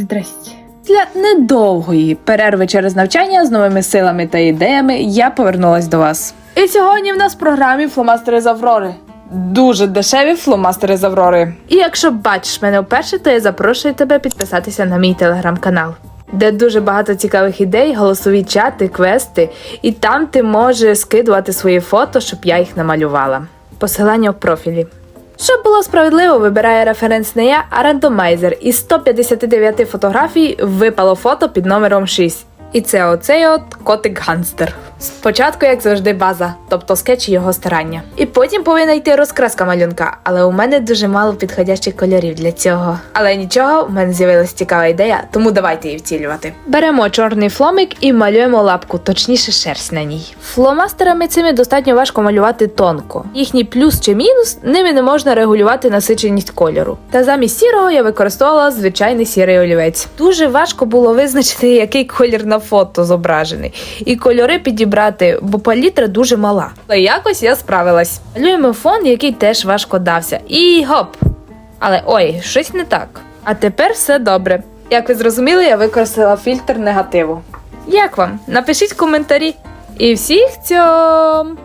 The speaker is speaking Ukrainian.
Здрасте. Після недовгої перерви через навчання з новими силами та ідеями я повернулась до вас. І сьогодні в нас в програмі фломастери з Аврори. Дуже дешеві фломастери з Аврори. І якщо бачиш мене вперше, то я запрошую тебе підписатися на мій телеграм-канал. Де дуже багато цікавих ідей, голосові чати, квести, і там ти можеш скидувати свої фото, щоб я їх намалювала. Посилання в профілі. Щоб було справедливо, вибирає референс не я, а рандомайзер. Із 159 фотографій випало фото під номером 6. І це оцей от котик ганстер. Спочатку, як завжди, база, тобто скетч його старання. І потім повинна йти розкраска малюнка, але у мене дуже мало підходящих кольорів для цього. Але нічого, у мене з'явилася цікава ідея, тому давайте її втілювати. Беремо чорний фломик і малюємо лапку, точніше шерсть на ній. Фломастерами цими достатньо важко малювати тонко. Їхній плюс чи мінус ними не можна регулювати насиченість кольору. Та замість сірого я використовувала звичайний сірий олівець. Дуже важко було визначити, який колір на фото зображений, і кольори підібрати, бо палітра дуже мала. Але якось я справилась. Малюємо фон, який теж важко дався. І гоп! Але ой, щось не так. А тепер все добре. Як ви зрозуміли, я використала фільтр негативу. Як вам? Напишіть коментарі. І всіх цьом!